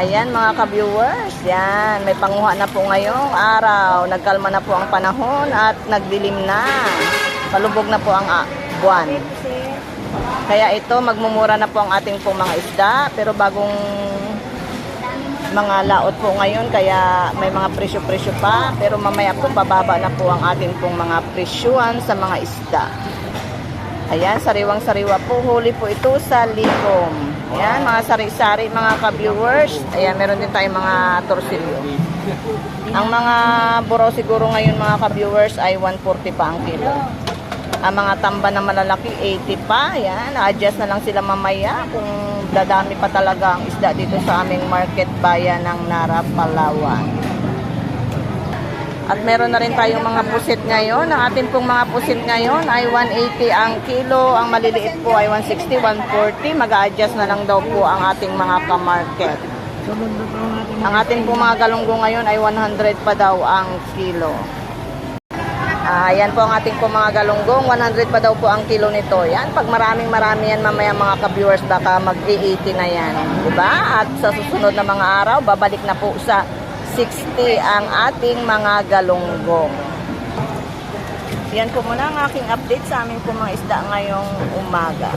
Ayan mga ka-viewers, yan, may panguha na po ngayong araw. Nagkalma na po ang panahon at nagdilim na. Palubog na po ang ah, buwan. Kaya ito, magmumura na po ang ating pong mga isda. Pero bagong mga laot po ngayon, kaya may mga presyo-presyo pa. Pero mamaya po, bababa na po ang ating pong mga presyuan sa mga isda. Ayan, sariwang-sariwa po. Huli po ito sa Ligom. Ayan, mga sari-sari, mga ka-viewers. Ayan, meron din tayong mga torsilyo. Ang mga buro siguro ngayon, mga ka-viewers, ay 140 pa ang kilo. Ang mga tamba na malalaki, 80 pa. Ayan, adjust na lang sila mamaya kung dadami pa talaga ang isda dito sa aming market bayan ng Nara, Palawan. At meron na rin tayong mga pusit ngayon. Ang ating pong mga pusit ngayon ay 180 ang kilo. Ang maliliit po ay 160, 140. Mag-a-adjust na lang daw po ang ating mga ka-market. Ang ating pong mga galunggo ngayon ay 100 pa daw ang kilo. Ah, yan po ang ating po mga galunggong. 100 pa daw po ang kilo nito. Yan, pag maraming marami yan mamaya mga ka-viewers, baka mag-80 na yan. Diba? At sa susunod na mga araw, babalik na po sa 60 ang ating mga galunggong. Yan po muna ang aking update sa aming mga isda ngayong umaga.